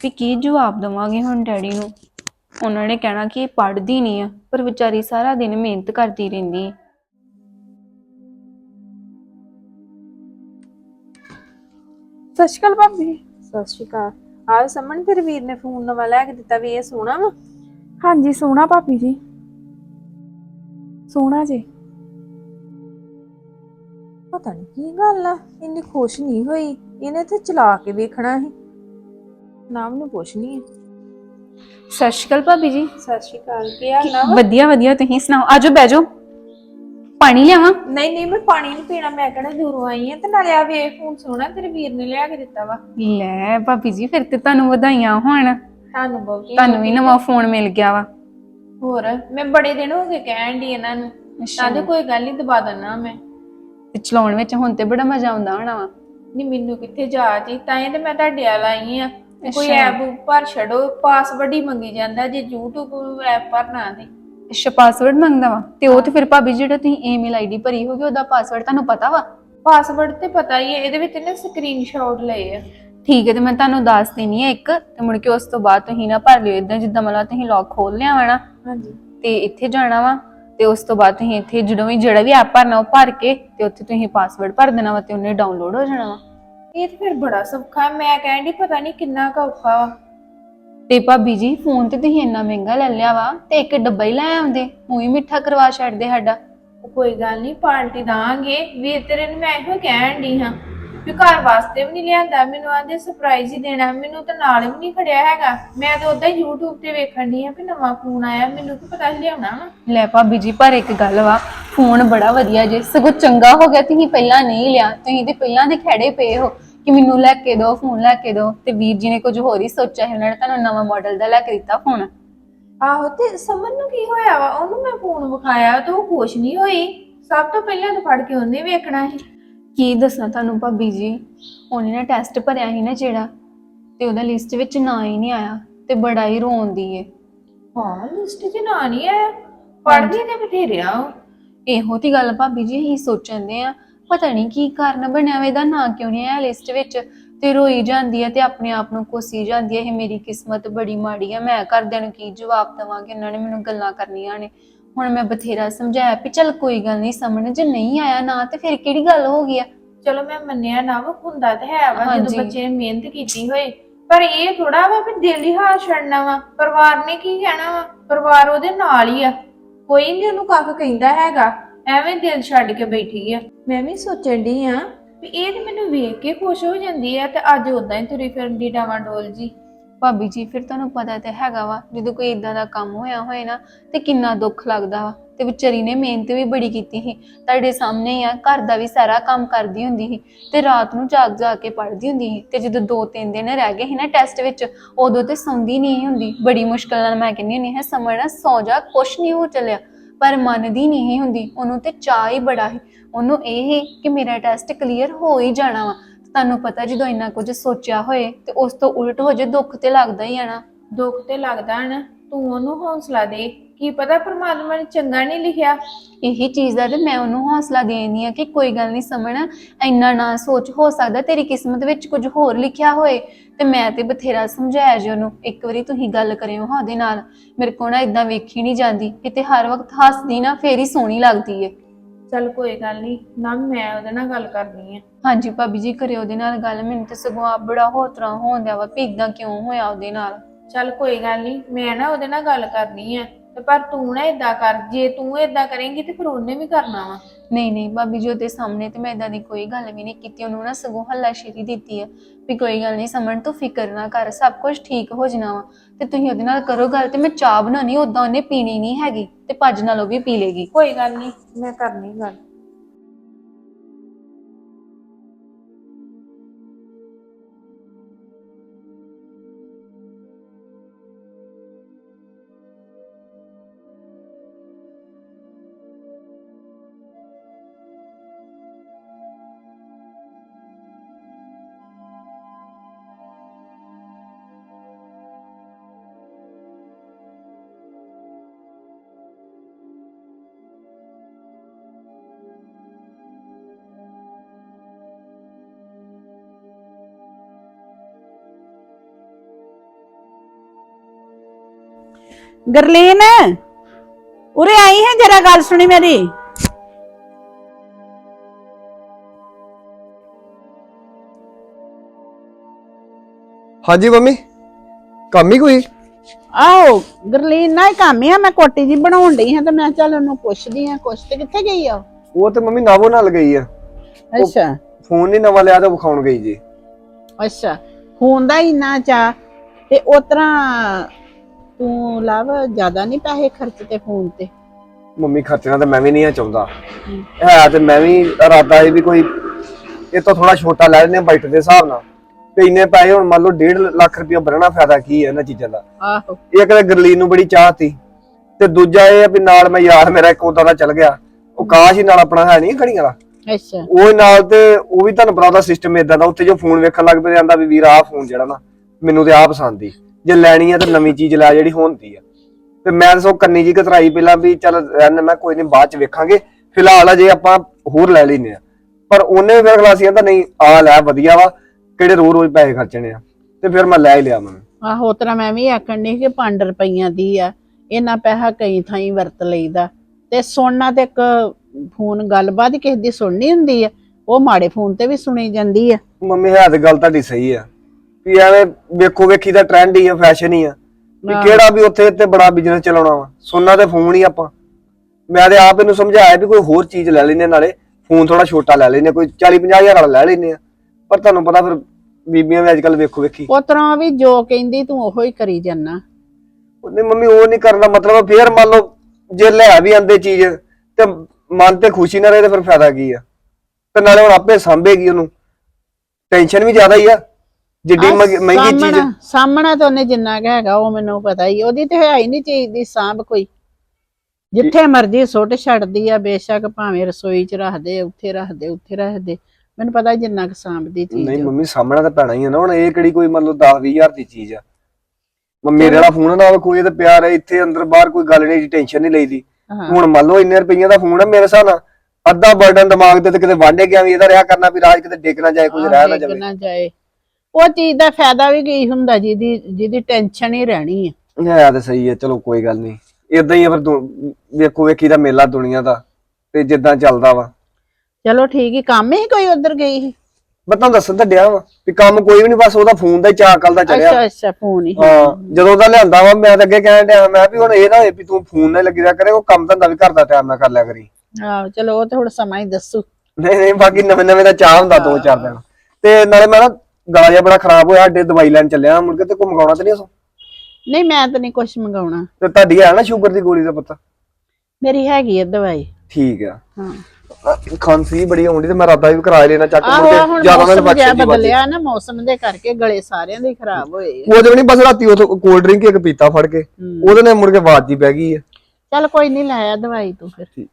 ਵੀ ਕੀ ਜਵਾਬ ਦਵਾਂਗੇ ਹੁਣ ਡੈਡੀ ਨੂੰ। ਉਹਨਾਂ ਨੇ ਕਹਿਣਾ ਕਿ ਇਹ ਪੜ੍ਹਦੀ ਨਹੀਂ ਆ ਪਰ ਵਿਚਾਰੀ ਸਾਰਾ ਦਿਨ ਮਿਹਨਤ ਕਰਦੀ ਰਹਿੰਦੀ ਹੈ ਸਤਿ ਸ਼੍ਰੀ ਅਕਾਲ ਭਾਬੀ। ਸਤਿ ਸ਼੍ਰੀ ਅਕਾਲ। ਆਹ ਸਮਣ ਤੇਰੇ ਵੀਰ ਨੇ ਫੋਨ ਨਵਾਂ ਲੈ ਕੇ ਦਿੱਤਾ ਵੀ ਇਹ ਸੋਹਣਾ ਵਾ। ਹਾਂਜੀ ਸੋਹਣਾ ਭਾਬੀ ਜੀ। ਸੋਹਣਾ ਜੀ। ਪਤਾ ਨਹੀਂ ਕੀ ਗੱਲ ਆ ਇੰਨੀ ਖੁਸ਼ ਨਹੀਂ ਹੋਈ ਇਹਨੇ ਤੇ ਚਲਾ ਕੇ ਵੇਖਣਾ ਸੀ। ਨਾਮ ਨੂੰ ਪੁੱਛਣੀ ਹੈ ਸਤਿ ਸ਼੍ਰੀ ਅਕਾਲ ਭਾਬੀ ਜੀ। ਸਤਿ ਸ਼੍ਰੀ ਅਕਾਲ ਕੀ ਹਾਲ ਨਾ ਵਧੀਆ ਵਧੀਆ ਤੁਸੀਂ ਸੁਣਾਓ? ਆਜੋ ਬਹਿ ਜਾਓ। ਪਾਣੀ ਲਿਆਵਾਂ? ਨਹੀਂ ਨਹੀਂ ਮੈਂ ਪਾਣੀ ਨਹੀਂ ਪੀਣਾ ਮੈਂ ਕਿਹੜਾ ਦੂਰੋਂ ਆਈ ਆ ਤੇ ਨਾਲੇ ਆ ਵੇ ਫੋਨ ਸੋਹਣਾ ਤੇਰੇ ਵੀਰ ਨੇ ਲਿਆ ਕੇ ਦਿੱਤਾ ਵਾ। ਲੈ ਭਾਬੀ ਜੀ ਫਿਰ ਤੇ ਤੁਹਾਨੂੰ ਵਧਾਈਆਂ ਹੋਣ। ਤੁਹਾਨੂੰ ਬਹੁਤੀ ਤੁਹਾਨੂੰ ਵੀ ਨਵਾਂ ਫੋਨ ਮਿਲ ਗਿਆ ਵਾ। ਹੋਰ ਮੈਂ ਬੜੇ ਦਿਨ ਹੋ ਗਏ ਕਹਿਣ ਦੀ ਇਹਨਾਂ ਨੂੰ। ਤਾਂ ਤੇ ਕੋਈ ਗੱਲ ਨਹੀਂ ਦਬਾ ਦੇਣਾ ਮੈਂ। ਤੇ ਚਲਾਉਣ ਵਿੱਚ ਹੁਣ ਤੇ ਬੜਾ ਮਜ਼ਾ ਆਉਂਦਾ ਹੋਣਾ ਵਾ। ਨਹੀਂ ਮੈਨੂੰ ਕਿੱਥੇ ਜਾ ਜੀ ਤਾਂ ਇਹ ਤੇ ਮੈਂ ਤੁਹਾਡੇ ਵਾਲ ਆਈ ਆ। ਕੋਈ। ਐਪ ਭਰ ਛੱਡੋ ਪਾਸਵਰਡ ਹੀ ਮੰਗੀ ਜਾਂਦਾ ਜੇ YouTube ਐਪ ਭਰਨਾ ਤੇ ਅੱਛਾ ਪਾਸਵਰਡ ਮੰਗਦਾ ਵਾ? ਤੇ ਉਹ ਤੇ ਫਿਰ ਭਾਬੀ ਜਿਹੜਾ ਤੁਸੀਂ ਈਮੇਲ ਆਈਡੀ ਭਰੀ ਹੋਗੀ ਉਹਦਾ ਪਾਸਵਰਡ ਤੁਹਾਨੂੰ ਪਤਾ ਵਾ? ਪਾਸਵਰਡ ਤੇ ਪਤਾ ਹੀ ਹੈ ਇਹਦੇ ਵਿੱਚ ਇਹਨੇ ਸਕਰੀਨਸ਼ਾਟ ਲਏ ਆ। ਠੀਕ ਹੈ ਤੇ ਮੈਂ ਤੁਹਾਨੂੰ ਦੱਸ ਦੇਣੀ ਹੈ ਇੱਕ ਤੇ ਮੁੜ ਕੇ ਉਸ ਤੋਂ ਬਾਅਦ ਤੁਸੀਂ ਨਾ ਭਰ ਲਿਓ ਇਦਾਂ ਜਿੱਦਾਂ ਮਤਲਬ ਤੁਸੀਂ ਲੌਕ ਖੋਲ ਲਿਆ ਵਾ ਨਾ ਹਾਂਜੀ। ਤੇ ਇੱਥੇ ਜਾਣਾ ਵਾ ਤੇ ਉਸ ਤੋਂ ਬਾਅਦ ਤੁਸੀਂ ਇੱਥੇ ਜਦੋਂ ਵੀ ਜਿਹੜਾ ਵੀ ਐਪ ਭਰਨਾ ਉਹ ਭਰ ਕੇ ਤੇ ਉੱਥੇ ਤੁਸੀਂ ਪਾਸਵਰਡ ਭਰ ਦੇਣਾ ਵਾ ਤੇ ਉਹਨੇ ਡਾਊਨਲੋਡ ਹੋ ਜਾਣਾ ਵਾ। ਇਹ ਤੇ ਫਿਰ ਬੜਾ ਸੌਖਾ ਹੈ। ਮੈਂ ਕਹਿਣ ਦੀ ਪਤਾ ਨਹੀਂ ਕਿੰਨਾ ਕੁ ਔਖਾ ਵਾ। ਤੇ ਭਾਬੀ ਜੀ ਫੋਨ ਤੇ ਤੁਸੀਂ ਇੰਨਾ ਮਹਿੰਗਾ ਲੈ ਲਿਆ ਵਾ ਤੇ ਇੱਕ ਡੱਬਾ ਹੀ ਲੈ ਆਉਂਦੇ ਉਹੀ ਮਿੱਠਾ ਕਰਵਾ ਛੱਡਦੇ ਸਾਡਾ। ਕੋਈ ਗੱਲ ਨਹੀਂ ਪਾਰਟੀ ਦਾਂਗੇ। ਵੀਰ ਤੇਰੇ ਨੂੰ ਮੈਂ ਇਹੋ ਕਹਿਣ ਦੀ ਹਾਂ ਵੀ ਘਰ ਵਾਸਤੇ ਵੀ ਨਹੀਂ ਲਿਆਂਦਾ। ਮੈਨੂੰ ਆਂਦੇ ਸਰਪ੍ਰਾਈਜ਼ ਹੀ ਦੇਣਾ। ਮੈਨੂੰ ਤਾਂ ਨਾਲ ਵੀ ਨਹੀਂ ਖੜਿਆ ਹੈਗਾ। ਮੈਂ ਤਾਂ ਉਦਾਂ YouTube ਤੇ ਵੇਖਣ ਦੀ ਆ ਵੀ ਨਵਾਂ ਫੋਨ ਆਇਆ। ਮੈਨੂੰ ਕੀ ਪਤਾ ਲਿਆਉਣਾ ਲੈ ਭਾਬੀ ਜੀ ਪਰ ਇੱਕ ਗੱਲ ਵਾ ਫੋਨ ਬੜਾ ਵਧੀਆ ਜੇ। ਸਗੋਂ ਚੰਗਾ ਹੋ ਗਿਆ ਤੁਸੀਂ ਪਹਿਲਾਂ ਨਹੀਂ ਲਿਆ। ਤੁਸੀਂ ਤੇ ਪਹਿਲਾਂ ਦੇ ਖੜੇ ਪਏ ਹੋ। ਕਿ ਮੈਨੂੰ ਲੈ ਕੇ ਦਿਓ ਫੋਨ ਲੈ ਕੇ ਦਿਓ ਤੇ ਵੀਰ ਜੀ ਨੇ ਕੁਝ ਹੋਰ ਹੀ ਸੋਚਿਆ ਹੈ ਉਹਨਾਂ ਨੇ ਤੁਹਾਨੂੰ ਨਵਾਂ ਮਾਡਲ ਦਾ ਲੈ ਕੇ ਦਿੱਤਾ ਫੋਨ ਆਹੋ ਤੇ ਸਮਨ ਨੂੰ ਕੀ ਹੋਇਆ ਵਾ? ਉਹਨੂੰ ਮੈਂ ਫੋਨ ਵਿਖਾਇਆ ਤੇ ਉਹ ਖੁਸ਼ ਨਹੀਂ ਹੋਈ। ਸਭ ਤੋਂ ਪਹਿਲਾਂ ਤਾਂ ਫੜ ਕੇ ਉਹਨੇ ਵੇਖਣਾ ਸੀ। ਕੀ ਦੱਸਾਂ ਤੁਹਾਨੂੰ ਭਾਬੀ ਜੀ? ਉਹਨੇ ਨਾ ਟੈਸਟ ਭਰਿਆ ਸੀ ਨਾ ਜਿਹੜਾ ਤੇ ਤੇ ਉਹਦਾ ਲਿਸਟ ਵਿੱਚ ਨਾਂ ਹੀ ਨਹੀਂ ਆਇਆ ਤੇ ਬੜਾ ਹੀ ਰੋਂਦੀ ਏ। ਹਾਂ ਲਿਸਟ 'ਚ ਨਾਂ ਨਹੀਂ ਆਇਆ। ਪੜ੍ਹਦੀ ਤੇ ਬਥੇਰਿਆ ਉਹ। ਇਹੋ ਦੀ ਗੱਲ ਭਾਬੀ ਜੀ ਅਸੀਂ ਸੋਚਣਦੇ ਆ ਪਤਾ ਨਹੀਂ ਕੀ ਕਾਰਨ ਬਣਿਆ ਵਾ ਇਹਦਾ ਨਾਂ ਕਿਉਂ ਨਹੀਂ ਆਇਆ ਲਿਸਟ ਵਿੱਚ? ਤੇ ਰੋਈ ਜਾਂਦੀ ਹੈ ਤੇ ਆਪਣੇ ਆਪ ਨੂੰ ਕੋਸੀ ਜਾਂਦੀ ਹੈ ਇਹ ਮੇਰੀ ਕਿਸਮਤ ਬੜੀ ਮਾੜੀ ਹੈ ਮੈਂ ਘਰਦਿਆਂ ਨੂੰ ਕੀ ਜਵਾਬ ਦੇਵਾਂਗੀ ਉਹਨਾਂ ਨੇ ਮੈਨੂੰ ਗੱਲਾਂ ਕਰਨੀਆਂ ਨੇ। ਹੁਣ ਮੈਂ ਬਥੇਰਾ ਸਮਝਾਇਆ ਵੀ ਚੱਲ ਕੋਈ ਗੱਲ ਨਹੀਂ ਸਮਝ ਜੇ ਨਹੀਂ ਆਇਆ ਨਾ ਤੇ ਫਿਰ ਕਿਹੜੀ ਗੱਲ ਹੋ ਗਈ ਆ? ਚਲੋ ਮੈਂ ਮੰਨਿਆ ਨਾ ਵਾ ਹੁੰਦਾ ਤੇ ਹੈ ਵਾ ਹਾਂਜੀ। ਜਦੋਂ ਬੱਚੇ ਨੇ ਮਿਹਨਤ ਕੀਤੀ ਹੋਏ ਪਰ ਇਹ ਥੋੜਾ ਵਾ ਵੀ ਦਿਲ ਹੀ ਹਾਰ ਛੱਡਣਾ ਵਾ ਪਰਿਵਾਰ ਨੇ ਕੀ ਕਹਿਣਾ ਵਾ ਪਰਿਵਾਰ ਉਹਦੇ ਨਾਲ ਹੀ ਆ। ਕੋਈ ਨਹੀਂ ਉਹਨੂੰ ਕੱਖ ਕਹਿੰਦਾ ਹੈਗਾ। ਐਵੇਂ ਦਿਲ ਛੱਡ ਕੇ ਬੈਠੀ ਆ। ਮੈਂ ਵੀ ਸੋਚਣ ਡਈ ਆ ਵੀ ਇਹ ਤੇ ਮੈਨੂੰ ਵੇਖ ਕੇ ਖੁਸ਼ ਹੋ ਜਾਂਦੀ ਆ ਤੇ ਅੱਜ ਉਦਾਂ ਹੀ ਤੁਰੀ ਫਿਰਨ ਦੀ ਡਾਵਾਂ ਡੋਲ ਜੀ। ਭਾਬੀ ਜੀ ਫਿਰ ਤੁਹਾਨੂੰ ਪਤਾ ਤੇ ਹੈਗਾ ਵਾ ਜਦੋਂ ਕੋਈ ਇਦਾਂ ਦਾ ਕੰਮ ਹੋਇਆ ਹੋਏ ਨਾ ਤੇ ਕਿੰਨਾ ਦੁੱਖ ਲੱਗਦਾ ਵਾ। ਤੇ ਵਿਚਾਰੀ ਨੇ ਮਿਹਨਤ ਵੀ ਬੜੀ ਕੀਤੀ ਸੀ। ਤੁਹਾਡੇ ਸਾਹਮਣੇ ਹੀ ਆ ਘਰ ਦਾ ਵੀ ਸਾਰਾ ਕੰਮ ਕਰਦੀ ਹੁੰਦੀ ਸੀ ਤੇ ਰਾਤ ਨੂੰ ਜਾਗ ਜਾ ਕੇ ਪੜ੍ਹਦੀ ਹੁੰਦੀ ਸੀ। ਤੇ ਜਦੋਂ ਦੋ ਤਿੰਨ ਦਿਨ ਰਹਿ ਗਏ ਸੀ ਨਾ ਟੈਸਟ ਵਿੱਚ ਉਦੋਂ ਤੇ ਸੌਂਦੀ ਨਹੀਂ ਹੁੰਦੀ। ਬੜੀ ਮੁਸ਼ਕਲ ਨਾਲ ਮੈਂ ਕਹਿੰਦੀ ਹੁੰਦੀ ਹਾਂ ਸਮਝਣਾ ਸੌ ਜਾ ਕੁਛ ਨਹੀਂ ਹੋ ਚੱਲਿਆ। ਪਰ ਮੰਨਦੀ ਨਹੀਂ ਹੁੰਦੀ। ਉਹਨੂੰ ਤੇ ਚਾਹ ਹੀ ਬੜਾ ਸੀ। ਉਹਨੂੰ ਇਹ ਸੀ ਕਿ ਮੇਰਾ ਟੈਸਟ ਕਲੀਅਰ ਹੋ ਹੀ ਜਾਣਾ ਵਾ। ਤੁਹਾਨੂੰ ਪਤਾ ਜਦੋਂ ਇੰਨਾ ਕੁਝ ਸੋਚਿਆ ਹੋਏ ਤੇ ਉਸ ਤੋਂ ਉਲਟ ਹੋ ਜੇ ਦੁੱਖ ਤੇ ਲੱਗਦਾ ਹੀ ਆ ਨਾ। ਦੁੱਖ ਤੇ ਲੱਗਦਾ ਨਾ। ਤੂੰ ਉਹਨੂੰ ਹੌਸਲਾ ਦੇ। ਕੀ ਪਤਾ ਪਰਮਾਤਮਾ ਨੇ ਚੰਗਾ ਨਹੀਂ ਲਿਖਿਆ? ਇਹੀ ਚੀਜ਼ ਦਾ ਤੇ ਮੈਂ ਉਹਨੂੰ ਹੌਸਲਾ ਦੇਣੀ ਆ ਕਿ ਕੋਈ ਗੱਲ ਨਹੀਂ ਸਮਝਣਾ ਇੰਨਾ ਨਾ ਸੋਚ ਹੋ ਸਕਦਾ ਤੇਰੀ ਕਿਸਮਤ ਵਿੱਚ ਕੁਝ ਹੋਰ ਲਿਖਿਆ ਹੋਏ। ਤੇ ਮੈਂ ਤੇ ਬਥੇਰਾ ਸਮਝਾਇਆ ਜੀ ਉਹਨੂੰ ਇੱਕ ਵਾਰੀ ਤੁਸੀਂ ਗੱਲ ਕਰਿਓ ਹਾਂ ਉਹਦੇ ਨਾਲ। ਮੇਰੇ ਕੋਲ ਨਾ ਇਦਾਂ ਵੇਖੀ ਨਹੀਂ ਜਾਂਦੀ ਇਹ ਤੇ ਹਰ ਵਕਤ ਹੱਸਦੀ ਨਾ ਫੇਰ ਹੀ ਸੋਹਣੀ ਲੱਗਦੀ ਏ। ਚੱਲ ਕੋਈ ਗੱਲ ਨਹੀਂ ਨਾ ਮੈਂ ਉਹਦੇ ਨਾਲ ਗੱਲ ਕਰਨੀ ਆ। ਹਾਂਜੀ ਭਾਬੀ ਜੀ ਕਰਿਓ ਉਹਦੇ ਨਾਲ ਗੱਲ ਮੈਨੂੰ ਤੇ ਸਗੋਂ ਆਪ ਬੜਾ ਹੋਰ ਤਰ੍ਹਾਂ ਹੋਉਂਦਿਆ ਵਾ ਵੀ ਇਦਾਂ ਕਿਉਂ ਹੋਇਆ ਉਹਦੇ ਨਾਲ? ਚੱਲ ਕੋਈ ਗੱਲ ਨਹੀਂ ਮੈਂ ਨਾ ਉਹਦੇ ਨਾਲ ਗੱਲ ਕਰਨੀ ਆ। ਤੇ ਪਰ ਤੂੰ ਨਾ ਇਦਾਂ ਕਰ ਜੇ ਤੂੰ ਇਦਾਂ ਕਰੇਂਗੀ ਤੇ ਫਿਰ ਉਹਨੇ ਵੀ ਕਰਨਾ ਵਾ। ਨਹੀਂ ਨਹੀਂ ਭਾਬੀ ਜੀ ਉਹਦੇ ਸਾਹਮਣੇ ਤੇ ਮੈਂ ਇਦਾਂ ਦੀ ਕੋਈ ਗੱਲ ਵੀ ਨਹੀਂ ਕੀਤੀ ਉਹਨੂੰ ਨਾ ਸਗੋਂ ਹੱਲਾਸ਼ੇਰੀ ਦਿੱਤੀ ਆ ਵੀ ਕੋਈ ਗੱਲ ਨਹੀਂ ਸਮਣ ਤੂੰ ਫਿਕਰ ਨਾ ਕਰ ਸਭ ਕੁਝ ਠੀਕ ਹੋ ਜਾਣਾ ਵਾ ਤੇ ਤੁਸੀਂ ਉਹਦੇ ਨਾਲ ਕਰੋ ਗੱਲ ਤੇ ਮੈਂ ਚਾਹ ਬਣਾਉਣੀ ਉਦਾਂ ਉਹਨੇ ਪੀਣੀ ਨਹੀਂ ਹੈਗੀ ਤੇ ਭੱਜ ਨਾਲ ਉਹ ਵੀ ਪੀ ਲੇਗੀ। ਕੋਈ ਗੱਲ ਨਹੀਂ ਮੈਂ ਕਰਨੀ ਗੱਲ। ਗਰਲੀਨ? ਉਰੇ ਆਈ ਹੈ ਜਰਾ ਗੱਲ ਸੁਣੀ ਮੇਰੀ। ਹਾਂਜੀ ਮੰਮੀ ਕੰਮ ਹੀ ਕੋਈ? ਆਓ ਗਰਲੀਨ ਨਾ ਹੀ ਕੰਮ ਆ ਮੈਂ ਕੋਟੀ ਜੀ ਬਣਾਉਣ ਡਈ ਹਾਂ ਤੇ ਮੈਂ ਚੱਲ ਉਹਨੂੰ ਪੁੱਛਦੀ ਆ ਕੁਛ ਤੇ ਕਿੱਥੇ ਗਈ ਆ? ਉਹ? ਉਹ ਤੇ ਮੰਮੀ ਨਾਵੋ ਨਾਲ ਗਈ ਆ। ਅੱਛਾ। ਫੋਨ ਨਹੀਂ ਨਵਾਂ ਲਿਆ ਤਾਂ ਵਿਖਾਉਣ ਗਈ ਜੀ। ਅੱਛਾ ਫੋਨ ਦਾ ਇੰਨਾ ਚਾ ਤੇ ਉਤਰਾ ਤੂੰ ਲਵ ਜ਼ਿਆਦਾ ਨਹੀਂ ਪੈਸੇ ਖਰਚ ਤੇ ਫੋਨ ਤੇ? ਮੰਮੀ ਖਰਚਣਾ ਤਾਂ ਮੈਂ ਵੀ ਨਹੀਂ ਆ ਚਾਹੁੰਦਾ। ਹੈ। ਤੇ ਮੈਂ ਵੀ ਇਰਾਦਾ ਹੈ ਵੀ ਕੋਈ ਇਹ ਤੋਂ ਥੋੜਾ ਛੋਟਾ ਲੈ ਲੈਨੇ ਬਾਈਟ ਦੇ ਹਿਸਾਬ ਨਾਲ। ਤੇ ਇੰਨੇ ਪੈਸੇ ਹੁਣ ਮੰਨ ਲਓ 1.5 ਲੱਖ ਰੁਪਇਆ ਭਰਨਾ ਫਾਇਦਾ ਕੀ ਹੈ ਇਹਨਾਂ ਚੀਜ਼ਾਂ ਦਾ? ਆਹੋ। ਇੱਕ ਤਾਂ ਗਰਲੀਨ ਨੂੰ ਬੜੀ ਚਾਹ ਤੀ। ਤੇ ਦੂਜਾ ਇਹ ਆ ਵੀ ਨਾਲ ਮੈਂ ਯਾਰ ਮੇਰਾ ਇੱਕ ਉਦਾਂ ਦਾ ਚੱਲ ਗਿਆ। ਉਹ ਕਾਸ਼ ਹੀ ਨਾਲ ਆਪਣਾ ਹੈ ਨਹੀਂ ਖੜੀਆਂ ਵਾਲਾ। ਅੱਛਾ। ਉਹ ਨਾਲ ਤੇ ਉਹ ਵੀ ਤੁਹਾਨੂੰ ਪਤਾ ਉਹਦਾ ਸਿਸਟਮ ਇਦਾਂ ਦਾ ਉੱਥੇ ਜੋ ਫੋਨ ਵੇਖਣ ਲੱਗ ਪਿਆ ਜਾਂਦਾ ਵੀ ਵੀਰ ਆਹ ਫੋਨ ਜਿਹੜਾ ਨਾ ਮੈਨੂੰ ਤੇ ਆਹ ਪਸੰਦ ਦੀ ਜੇ ਲੈਣੀ ਆ ਤਾਂ ਨਵੀਂ ਚੀਜ਼ ਲੈ ਜਿਹੜੀ ਹੁੰਦੀ ਆ। ਤੇ ਮੈਂ ਸੋ ਕੰਨੀ ਜੀ ਕਤਰਾਈ ਪਹਿਲਾਂ ਵੀ ਚੱਲ ਰਹਿਣ ਮੈਂ ਕੋਈ ਨਹੀਂ ਬਾਅਦ ਚ ਵੇਖਾਂਗੇ। ਫਿਲਹਾਲ ਅਜੇ ਆਪਾਂ ਹੋਰ ਲੈ ਲੈਨੇ ਆ। ਪਰ ਉਹਨੇ ਫਿਰ ਗਲਾਸੀਆਂ ਤਾਂ ਨਹੀਂ ਆ ਲੈ ਵਧੀਆ ਵਾ ਕਿਹੜੇ ਰੋਜ਼ ਰੋਜ਼ ਪੈਸੇ ਖਰਚਣੇ ਆ। ਤੇ ਫਿਰ ਮੈਂ ਲੈ ਹੀ ਲਿਆ ਮੈਂ ਆਹੋ ਉਤਰਾ ਮੈਂ ਵੀ ਆਖਣ ਡਈ ਕਿ 5 ਰੁਪਈਆਂ ਦੀ ਆ ਇਹਨਾਂ ਪੈਸਾ ਕਈ ਥਾਈਂ ਵਰਤ ਲਈਦਾ। ਤੇ ਸੁਣਨਾ ਤੇ ਇੱਕ ਫੋਨ ਗੱਲਬਾਤ ਕਿਸੇ ਦੀ ਸੁਣਨੀ ਹੁੰਦੀ ਆ ਉਹ ਮਾੜੇ ਫੋਨ ਤੇ ਵੀ ਸੁਣੀ ਜਾਂਦੀ ਆ। ਮੰਮੀ ਹੈ ਤੇ ਗੱਲ ਤੁਹਾਡੀ ਸਹੀ ਆ। ਵੀ ਐਵੇਂ ਵੇਖੋ ਵੇਖੀ ਦਾ ਟ੍ਰੈਂਡ ਹੀ ਆ ਫੈਸ਼ਨ ਹੀ ਆ। ਵੀ ਕਿਹੜਾ ਵੀ ਉੱਥੇ ਤੇ ਬੜਾ ਬਿਜ਼ਨਸ ਚਲਾਉਣਾ ਵਾ। ਸੁਣਨਾ ਤੇ ਫੋਨ ਹੀ ਆਪਾਂ। ਮੈਂ ਤੇ ਆਪ ਇਹਨੂੰ ਸਮਝਾਇਆ ਵੀ ਕੋਈ ਹੋਰ ਚੀਜ਼ ਲੈ ਲੈਨੇ ਨਾਲੇ। ਫੋਨ ਥੋੜਾ ਛੋਟਾ ਲੈ ਲੈਨੇ ਕੋਈ 40 50 ਹਜ਼ਾਰ ਵਾਲਾ ਲੈ ਲੈਨੇ ਆ। ਪਰ ਤੁਹਾਨੂੰ ਪਤਾ ਫਿਰ ਬੀਬੀਆਂ ਵੀ ਅੱਜ ਕੱਲ ਵੇਖੋ। ਵੇਖੀ ਉਤਰਾ ਵੀ ਜੋ ਕਹਿੰਦੀ ਤੂੰ ਉਹੋ ਹੀ ਕਰੀ ਜਾਨਾ। ਨਹੀਂ ਮੰਮੀ ਉਹ ਨਹੀਂ ਕਰਨ ਮਤਲਬ ਫੇਰ ਮੰਨ ਲਓ ਜੇ ਲੈ ਵੀ ਆਂਦੇ ਚੀਜ਼ ਤੇ ਮਨ ਤੇ ਖੁਸ਼ੀ ਨਾ ਰਹੇ ਤੇ ਫਿਰ ਫਾਇਦਾ ਕੀ ਆ? ਤੇ ਨਾਲੇ ਹੁਣ ਆਪੇ ਸੰਭੇਗੀ ਉਹਨੂੰ। ਟੈਨਸ਼ਨ ਵੀ ਜ਼ਿਆਦਾ ਹੀ ਆ। ਜਿੱਡੀ ਆਹ ਮਹਿੰਗੀ ਮਹਿੰਗੀ ਚੀਜ਼ ਸਾਹਮਣਾ- ਸਾਹਮਣਾ ਤਾਂ ਉਹਨੇ ਜਿੰਨਾ ਕੁ ਹੈਗਾ ਉਹ ਮੈਨੂੰ ਪਤਾ ਹੀ। ਉਹਦੀ ਤੇ ਹੈ ਹੀ ਨਹੀਂ ਚੀਜ਼ ਦੀ ਸਾਂਭ ਕੋਈ। ਜਿੱਥੇ ਮਰਜ਼ੀ ਸੁੱਟ ਛੱਡਦੀ ਆ ਬੇਸ਼ੱਕ ਭਾਵੇਂ ਰਸੋਈ 'ਚ ਰੱਖ ਦੇ ਉੱਥੇ ਰੱਖ ਦੇ ਉੱਥੇ ਰੱਖ ਦੇ ਮੈਨੂੰ ਪਤਾ ਜਿੰਨਾ ਕੁ ਸਾਂਭਦੀ ਚੀਜ਼ ਨਹੀਂ। ਮੰਮੀ ਸਾਹਮਣਾ ਤਾਂ ਪੈਣਾ ਹੀ ਹੈ ਨਾ। ਹੁਣ ਇਹ ਕਿਹੜੀ ਕੋਈ ਮਤਲਬ 10 20000 ਦੀ ਚੀਜ਼ ਆ? ਮੈਂ ਮੇਰੇ ਵਾਲਾ ਫੋਨ ਨਾ ਕੋਈ ਤੇ ਪਿਆਰ ਹੈ ਇੱਥੇ ਅੰਦਰ ਬਾਹਰ ਕੋਈ ਗੱਲ ਨਹੀਂ ਟੈਨਸ਼ਨ ਨਹੀਂ ਲਈਦੀ। ਹਾਂ। ਹੁਣ ਮੰਨ ਲਓ ਇੰਨੇ ਰੁਪਈਆਂ ਦਾ ਫੋਨ ਹੈ ਮੇਰੇ ਹਿਸਾਬ ਨਾਲ ਅੱਧਾ ਬਰਡਨ ਦਿਮਾਗ ਤੇ ਤੇ ਕਿਤੇ ਵਾਂਡੇ ਗਿਆ ਵੀ ਇਹਦਾ ਰਿਹਾ ਕਰਨਾ ਵੀ ਰਾਜ ਕਿਤੇ ਡਿੱਗ ਨਾ ਜਾਏ ਕੁਝ ਰਹਿ ਨਾ ਜਾਵੇ। ਨਾ ਜਾਏ। ਉਹ ਚੀਜ਼ ਦਾ ਫਾਇਦਾ ਵੀ ਕੀ ਹੁੰਦਾ ਜਿਹਦੀ ਜਿਹਦੀ ਟੈਨਸ਼ਨ ਹੀ ਰਹਿਣੀ ਹੈ ਹੈ ਤਾਂ ਸਹੀ ਹੈ ਚਲੋ ਕੋਈ ਗੱਲ ਨਹੀਂ। ਇਦਾਂ ਹੀ ਆ ਫਿਰ ਦੁ- ਵੇਖੋ ਵੇਖੀ ਦਾ ਮੇਲਾ ਦੁਨੀਆ ਦਾ ਤੇ ਜਿੱਦਾਂ ਚੱਲਦਾ ਵਾ। ਚਲੋ ਠੀਕ ਹੀ ਕੰਮ ਹੀ ਕੋਈ ਉਧਰ ਗਈ ਸੀ? ਮੈਂ ਤੁਹਾਨੂੰ ਦੱਸਣ ਤਾਂ ਡਿਆ ਵਾ ਵੀ ਕੰਮ ਕੋਈ ਵੀ ਨਹੀਂ ਬਸ ਉਹਦਾ ਫੋਨ ਦਾ ਹੀ ਚਾਅ ਕੱਲ ਦਾ ਚੜਿਆ। ਅੱਛਾ ਅੱਛਾ ਫੋਨ ਹੀ। ਹਾਂ ਜਦੋਂ ਦਾ ਲਿਆਂਦਾ ਵਾ ਮੈਂ ਤਾਂ ਅੱਗੇ ਕਹਿਣ ਡਿਆ ਮੈਂ ਵੀ ਹੁਣ ਇਹ ਨਾ ਹੋਏ ਵੀ ਤੂੰ ਫੋਨ ਨਾਲ ਲੱਗੀ ਰਿਹਾ ਕਰੇ ਉਹ ਕੰਮ ਧੰਦਾ ਵੀ ਘਰ ਦਾ ਟਾਈਮ ਨਾਲ ਕਰ ਲਿਆ ਕਰੀ। ਆਹੋ ਚਲੋ ਉਹ ਤੇ ਹੁਣ ਸਮਾਂ ਹੀ ਦੱਸੂ। ਨਹੀਂ ਨਹੀਂ ਬਾਕੀ ਨਵੇਂ ਨਵੇਂ ਦਾ ਚਾਹ ਹੁੰਦਾ ਦੋ ਚਾਰ ਦਿਨ। ਤੇ ਨਾਲੇ ਮੈਂ ਨਾ ਗਲਾ ਜਿਹਾ ਬੜਾ ਖਰਾਬ ਹੋਇਆ ਸਾਡੇ ਦਵਾਈ ਲੈਣ ਚੱਲਿਆ ਮੁੜ ਕੇ ਤੇ ਕੋਈ ਮੰਗਾਉਣਾ ਤੇ ਨਹੀਂ ਉਸ? ਨਹੀਂ ਮੈਂ ਤਾਂ ਨਹੀਂ ਕੁਝ ਮੰਗਾਉਣਾ। ਤੇ ਤੁਹਾਡੀ ਹੈ ਨਾ ਸ਼ੂਗਰ ਦੀ ਗੋਲੀ ਦਾ ਪਤਾ? ਮੇਰੀ ਹੈਗੀ ਹੈ ਦਵਾਈ। ਠੀਕ ਆ। ਹਾਂ। ਖਾਂਸੀ ਬੜੀ ਆਉਂਦੀ ਤੇ ਮੈਂ ਰਾਦਾ ਵੀ ਕਰਾ ਲੈਣਾ ਚੱਕ ਮੁੜ ਕੇ ਜ਼ਿਆਦਾ ਬਖਸ਼ੀ ਦੀ ਬਦਲਿਆ ਨਾ ਮੌਸਮ ਦੇ ਕਰਕੇ ਗਲੇ ਸਾਰਿਆਂ ਦੇ ਖਰਾਬ ਹੋਏ ਆ। ਉਹ ਜਿਹੜੀ ਬਸ ਰਾਤੀ ਉਹ ਕੋਲਡ ਡਰਿੰਕ ਇੱਕ ਪੀਤਾ ਫੜ ਕੇ। ਉਹਦੇ ਨਾਲ ਮੁੜ ਕੇ ਆਵਾਜ਼ ਜੀ ਪੈ ਗਈ ਹੈ ਚੱਲ ਕੋਈ ਨਹੀਂ ਲਾਇਆ ਦਵਾਈ ਤੂੰ ਫਿਰ।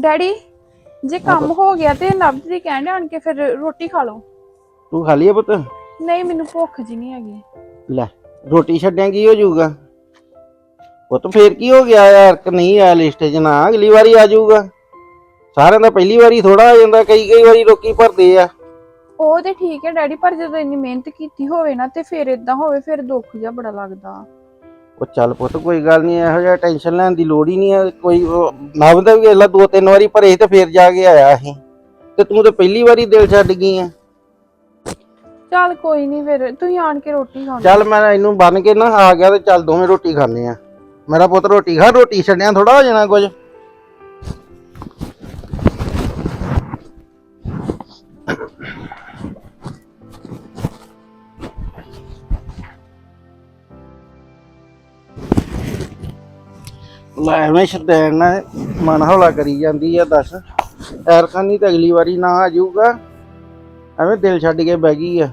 ਡੈਡੀ ਜੇ ਕੰਮ ਹੋ ਗਿਆ ਤੇ ਨਬਦ ਦੀ ਕਹਿਣ ਆਣ ਕੇ ਫਿਰ ਰੋਟੀ ਖਾ ਲਓ। ਤੂੰ ਖਾ ਲਈ ਆ ਪੁੱਤ? ਨਹੀਂ ਮੈਨੂੰ ਭੁੱਖ ਜੀ ਨਹੀਂ ਹੈਗੀ। ਲੈ ਰੋਟੀ ਛੱਡਿਆ ਕੀ ਹੋ ਜਾਊਗਾ? ਪੁੱਤ ਫੇਰ ਕੀ ਹੋ ਗਿਆ ਯਾਰ? ਕਿ ਨਹੀਂ ਆ ਲਿਸਟ 'ਚ ਨਾ ਅਗਲੀ ਵਾਰੀ ਆ ਜਾਊਗਾ। ਸਾਰਿਆਂ ਦਾ ਪਹਿਲੀ ਵਾਰੀ ਥੋੜਾ ਆ ਜਾਂਦਾ ਕਈ ਕਈ ਵਾਰੀ ਲੋਕੀ ਭਰਦੇ ਆ। ਉਹ ਤੇ ਠੀਕ ਹੈ ਡੈਡੀ ਪਰ ਜਦੋਂ ਇੰਨੀ ਮਿਹਨਤ ਕੀਤੀ ਹੋਵੇ ਨਾ ਤੇ ਫਿਰ ਇਦਾਂ ਹੋਵੇ ਫਿਰ ਦੁੱਖ ਜਿਹਾ ਬੜਾ ਲੱਗਦਾ। ਉਹ ਚੱਲ ਪੁੱਤ ਕੋਈ ਗੱਲ ਨਹੀਂ ਇਹੋ ਜਿਹਾ ਟੈਨਸ਼ਨ ਲੈਣ ਦੀ ਲੋੜ ਹੀ ਨਹੀਂ ਆ। ਕੋਈ ਨਵ ਦਾ ਵੀ ਵੇਲਾ ਦੋ ਤਿੰਨ ਵਾਰੀ ਭਰੇ ਤੇ ਫੇਰ ਜਾ ਕੇ ਆਇਆ ਸੀ। ਤੇ ਤੂੰ ਤੇ ਪਹਿਲੀ ਵਾਰੀ ਦਿਲ ਛੱਡ ਗਈ ਆ। ਚੱਲ ਕੋਈ ਨਹੀਂ ਫਿਰ ਤੁਸੀਂ ਆਣ ਕੇ ਰੋਟੀ ਖਾਓ। ਚੱਲ ਮੈਂ ਇਹਨੂੰ ਬੰਨ ਕੇ ਨਾ ਆ ਗਿਆ ਤੇ ਚੱਲ ਦੋਵੇਂ ਰੋਟੀ ਖਾਣੇ ਆ। ਮੇਰਾ ਪੁੱਤ ਰੋਟੀ ਖਾ ਰੋਟੀ ਛੱਡਿਆ ਥੋੜਾ ਹੋ ਜਾਣਾ ਕੁਝ। ਲੈ ਐਵੇਂ ਸ਼ਰਦੈਣ ਨਾਲ ਮਨ ਹੌਲਾ ਕਰੀ ਜਾਂਦੀ ਆ, ਦੱਸ। ਐਰਖਾਨੀ ਤਾਂ ਅਗਲੀ ਵਾਰੀ ਨਾ ਆ ਜਾਊਗਾ। ਐਵੇਂ ਦਿਲ ਛੱਡ ਕੇ ਬਹਿ ਗਈ ਆ।